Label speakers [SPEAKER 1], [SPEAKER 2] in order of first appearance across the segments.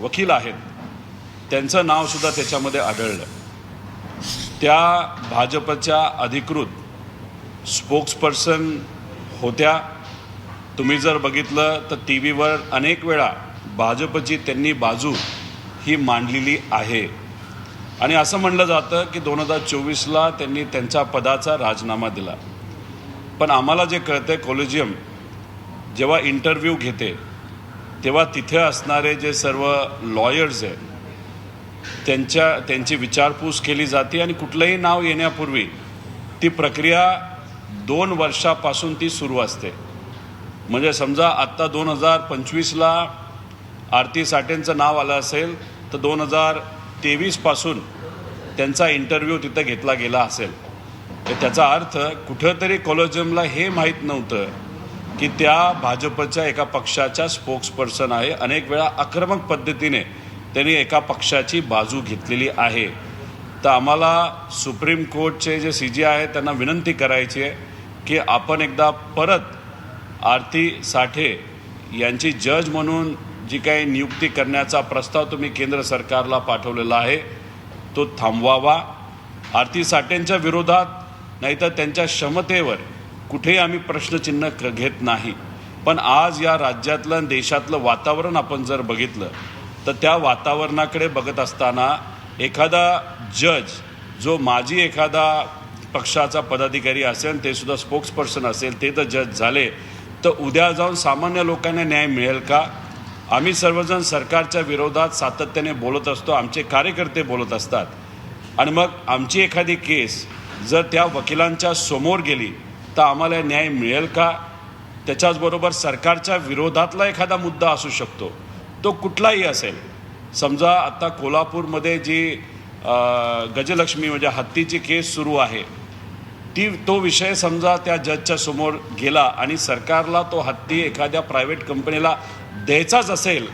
[SPEAKER 1] वकील आहेत. त्यांचं नावसुद्धा त्याच्यामध्ये आढळलं. त्या भाजपच्या अधिकृत स्पोक्सपर्सन होत्या. तुम्ही जर बघितलं तर टी व्हीवर अनेक वेळा भाजपची त्यांनी बाजू ही मांडलेली आहे. आणि असं म्हणलं जातं की दोन हजार चोवीसला त्यांनी त्यांच्या पदाचा राजीनामा दिला. पण आम्हाला जे कळतंय कॉलेजियम जेव्हा इंटरव्ह्यू घेते तेव्हा तिथे असणारे जे सर्व लॉयर्स आहेत त्यांच्या त्यांची विचारपूस केली जाते आणि कुठलंही नाव येण्यापूर्वी ती प्रक्रिया दोन वर्षापासून ती सुरू असते. म्हणजे समजा आत्ता दोन हजार पंचवीसला आरती साठेंचं नाव आलं असेल तर दोन हजार तेवीसपासून त्यांचा इंटरव्ह्यू तिथं घेतला गेला असेल. तर त्याचा अर्थ कुठंतरी कॉलेजियमला हे माहीत नव्हतं की त्या भाजपच्या एका पक्षाच्या स्पोक्सपर्सन आहे. अनेक वेळा आक्रमक पद्धतीने त्यांनी एका पक्षाची बाजू घेतलेली आहे. तर आम्हाला सुप्रीम कोर्टचे जे सी जी आहे त्यांना विनंती करायची आहे की आपण एकदा परत आरती साठे यांची जज म्हणून जी काही नियुक्ती करण्याचा प्रस्ताव तुम्ही केंद्र सरकारला पाठवलेला आहे तो थांबवावा. आरती साठेंच्या विरोधात नाहीतर त्यांच्या क्षमतेवर कुठेही आम्ही प्रश्नचिन्ह क घेत नाही. पण आज या राज्यातलं आणि देशातलं वातावरण आपण जर बघितलं तर त्या वातावरणाकडे बघत असताना एखादा जज जो माजी एखादा पक्षाचा पदाधिकारी असेल ते सुद्धा स्पोक्सपर्सन असेल ते तर जज झाले तर उद्या जाऊन सामान्य लोकांना न्याय मिळेल का? आम्ही सर्वजण सरकारच्या विरोधात सातत्याने बोलत असतो आमचे कार्यकर्ते बोलत असतात. आणि मग आमची एखादी केस जर त्या वकिलांच्या समोर गेली तर आम्हाला न्याय मिळेल का? त्याच्याचबरोबर सरकारच्या विरोधातला एखादा मुद्दा असू शकतो. तो कुठलाही असेल. समजा आता कोल्हापूरमध्ये जी गजलक्ष्मी म्हणजे हत्तीची केस सुरू आहे ती तो विषय समजा त्या जजच्या समोर गेला आणि सरकारला तो हत्ती एखाद्या प्रायव्हेट कंपनीला द्यायचाच असेल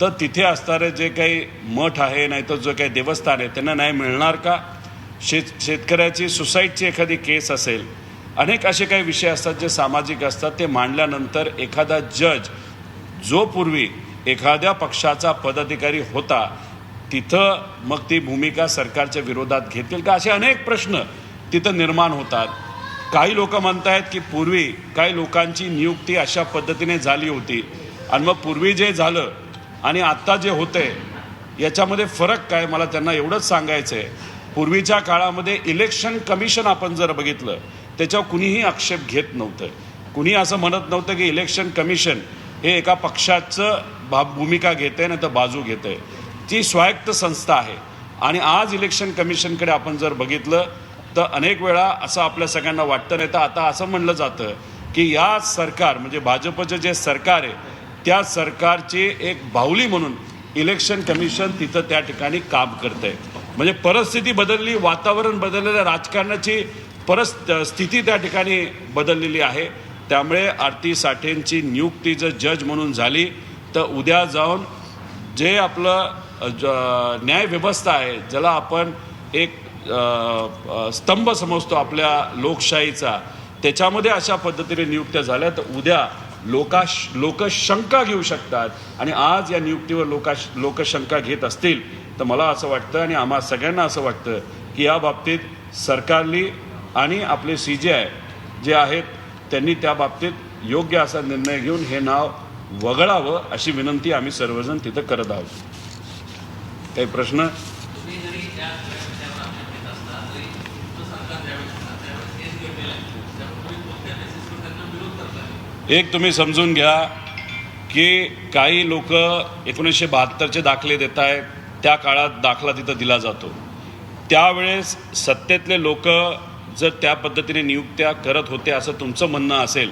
[SPEAKER 1] तर तिथे असणारे जे काही मठ आहे नाही तर जो काही देवस्थान आहे त्यांना न्याय मिळणार का? शेत शेतकऱ्याची सुसाईडची एखादी केस असेल अनेक असे काही विषय असतात जे सामाजिक असतात. ते मांडल्यानंतर एखादा जज जो पूर्वी एखाद्या पक्षाचा पदाधिकारी होता तिथं मग ती भूमिका सरकारच्या विरोधात घेतील का? असे अनेक प्रश्न तिथं निर्माण होतात. काही लोक म्हणतायत की पूर्वी काही लोकांची नियुक्ती अशा पद्धतीने झाली होती. आणि मग पूर्वी जे झालं आणि आत्ता जे होतंय याच्यामध्ये फरक काय? मला त्यांना एवढंच सांगायचं आहे पूर्वीच्या काळामध्ये इलेक्शन कमिशन आपण जर बघितलं त्याच्यावर कुणीही आक्षेप घेत नव्हतं. कुणी असं म्हणत नव्हतं की इलेक्शन कमिशन हे एका पक्षाचं भा भूमिका घेते नाही तर बाजू घेते ती स्वायत्त संस्था आहे. आणि आज इलेक्शन कमिशनकडे आपण जर बघितलं तर अनेक वेळा असं आपल्या सगळ्यांना वाटतं नाही तर आता असं म्हणलं जातं की या सरकार म्हणजे भाजपचं जे सरकार आहे त्या सरकारची एक बाहुली म्हणून इलेक्शन कमिशन तिथं त्या ठिकाणी काम करतंय. म्हणजे परिस्थिती बदलली वातावरण बदललेलं राजकारणाची परस स्थिती त्या ठिकाणी बदललेली आहे. त्यामुळे आरती साठेंची नियुक्ती जर जज म्हणून झाली तर उद्या जाऊन जे आपलं न्यायव्यवस्था आहे ज्याला आपण एक स्तंभ समजतो आपल्या लोकशाहीचा त्याच्यामध्ये अशा पद्धतीने नियुक्त्या झाल्या तर उद्या लोकाश लोक शंका घेऊ शकतात. आणि आज या नियुक्तीवर लोकाश लोक शंका घेत असतील तर मला असं वाटतं आणि आम्हा सगळ्यांना असं वाटतं की या बाबतीत सरकारनी आणि आपले सी जे आय जे आहेत त्यांनी त्या बाबतीत योग्य असा निर्णय घेऊन हे नाव वगळावं अशी विनंती आम्ही सर्वजण तिथं करत आहोत. काही प्रश्न? एक तुम्ही समजून घ्या की काही लोक एकोणीसशे बहात्तरचे दाखले देत आहेत त्या काळात दाखला तिथं दिला जातो. त्यावेळेस सत्तेतले लोक जर त्या पद्धतीने नियुक्त्या करत होते असं तुमचं म्हणणं असेल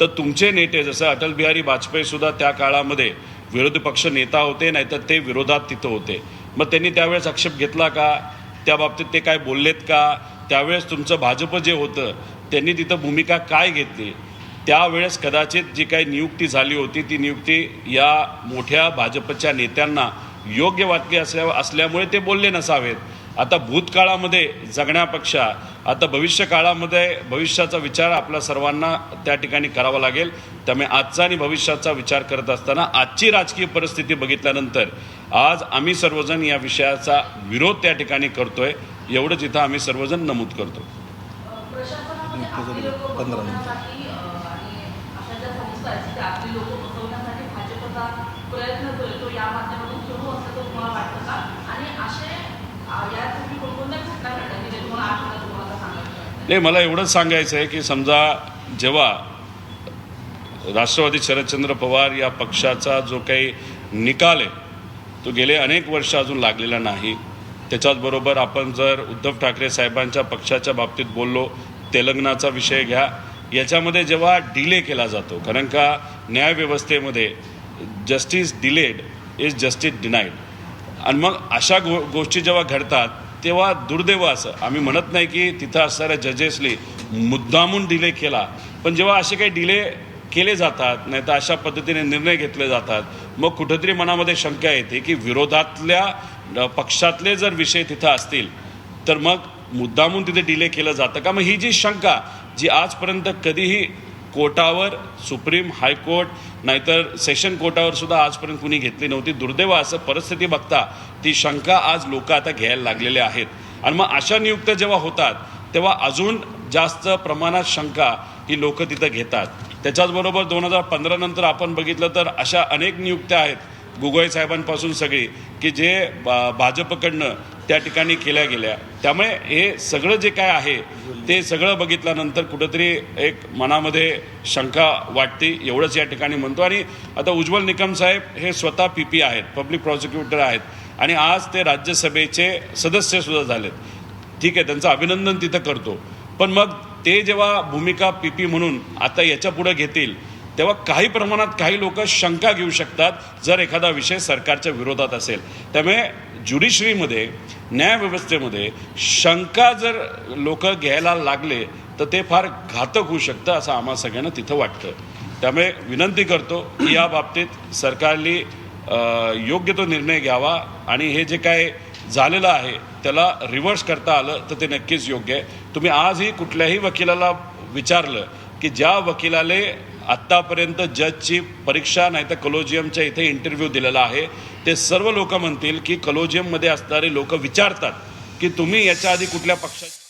[SPEAKER 1] तर तुमचे नेते जसं अटल बिहारी वाजपेयी सुद्धा त्या काळामध्ये विरोधी पक्ष नेता होते नाहीतर ते विरोधात तिथं होते. मग त्यांनी त्यावेळेस आक्षेप घेतला का? त्या बाबतीत ते काय बोललेत का? त्यावेळेस तुमचं भाजप जे होतं त्यांनी तिथं भूमिका काय घेतली? त्यावेळेस कदाचित जी काही नियुक्ती झाली होती ती नियुक्ती या मोठ्या भाजपच्या नेत्यांना योग्य वाटली असल्या असल्यामुळे ते बोलले नसावेत. आता भूतकाळामध्ये जगण्यापेक्षा आता भविष्य काळामध्ये भविष्याचा विचार आपल्या सर्वांना त्या ठिकाणी करावा लागेल. त्यामुळे आजचा आणि भविष्याचा विचार करत असताना आजची राजकीय परिस्थिती बघितल्यानंतर आज आम्ही सर्वजण या विषयाचा विरोध त्या ठिकाणी करतोय. एवढंच इथं आम्ही सर्वजण नमूद करतो.
[SPEAKER 2] प्रशासनामध्ये आपली लोकं बसवण्यासाठी अं, आणि अशा ज्या संस्था आहेत त्या आपली लोकं बसवण्यासाठी भाजपचा प्रयत्न करतो या माध्यमातून सुरू असल्याचं तुम्हाला वाटतं का आणि असे अं, यापूर्वी कोणकोणत्या घटना घडल्या की जे तुम्हाला आठवतात तुम्हाला सांगायचं वाटतं?
[SPEAKER 1] नाही मला एवढंच सांगायचं आहे की समजा जेव्हा राष्ट्रवादी शरदचंद्र पवार या पक्षाचा जो काही निकाल आहे तो गेले अनेक वर्ष अजून लागलेला नाही. त्याच्याचबरोबर आपण जर उद्धव ठाकरे साहेबांच्या पक्षाच्या बाबतीत बोललो तेलंगणाचा विषय घ्या याच्यामध्ये जेव्हा डिले केला जातो कारण का न्यायव्यवस्थेमध्ये justice delayed is justice denied आणि मग अशा गो गोष्टी जेव्हा घडतात तेव्हा दुर्दैव असं. आम्ही म्हणत नाही की तिथं असणाऱ्या जजेसनी मुद्दामून डिले केला. पण जेव्हा असे काही डिले केले जातात नाही तर अशा पद्धतीने निर्णय घेतले जातात मग कुठंतरी मनामध्ये शंका येते की विरोधातल्या पक्षातले जर विषय तिथं असतील तर मग मुद्दामून तिथे डिले केलं जातं का? मग ही जी शंका जी आजपर्यंत कधीही कोर्टावर सुप्रीम हायकोर्ट नाहीतर सेशन कोर्टावर सुद्धा आजपर्यंत कुणी घेतली नव्हती. दुर्दैव असं परिस्थिती बघता ती शंका आज लोक आता घ्यायला लागलेले आहेत. आणि मग अशा नियुक्त्या जेव्हा होतात तेव्हा अजून जास्त प्रमाणात शंका ही लोक तिथं घेतात. त्याच्याचबरोबर दोन हजार पंधरा नंतर आपण बघितलं तर अशा अनेक नियुक्त्या आहेत. गुगोई साहेबांपासून सगळी की जे बा- भाजपकडनं त्या ठिकाणी केल्या गेल्या. त्यामुळे हे सगळं जे काय आहे ते सगळं बघितल्यानंतर कुठंतरी एक मनामध्ये शंका वाटते एवढंच या ठिकाणी म्हणतो. आणि आता उज्ज्वल निकम साहेब हे स्वतः पी पी आहेत पब्लिक प्रॉसिक्युटर आहेत. आणि आज ते राज्यसभेचे सदस्य सुद्धा झालेत. ठीक आहे त्यांचं अभिनंदन तिथं करतो. पण मग ते जेव्हा भूमिका पी पी म्हणून आता याच्यापुढे घेतील तेव्हा काही प्रमाणात काही लोक शंका घेऊ शकतात जर एखादा विषय सरकारच्या विरोधात असेल. त्यामुळे ज्युडिशरीमध्ये न्यायव्यवस्थेमध्ये शंका जर लोक घ्यायला लागले तर ते फार घातक होऊ शकतं असं आम्हा सगळ्यांना तिथं वाटतं. त्यामुळे विनंती करतो की या बाबतीत सरकारने योग्य तो निर्णय घ्यावा आणि हे जे काय झालेलं आहे त्याला रिव्हर्स करता आलं तर ते नक्कीच योग्य आहे. तुम्ही आजही कुठल्याही वकिलाला विचारलं की ज्या वकिलाले आत्तापर्यंत जजची परीक्षा नाही तर कलोजियमच्या इथे इंटरव्ह्यू दिलेला आहे. ते सर्व लोक म्हणतील की कलोजियममध्ये असणारे लोक विचारतात की तुम्ही याच्या आधी कुठल्या पक्षात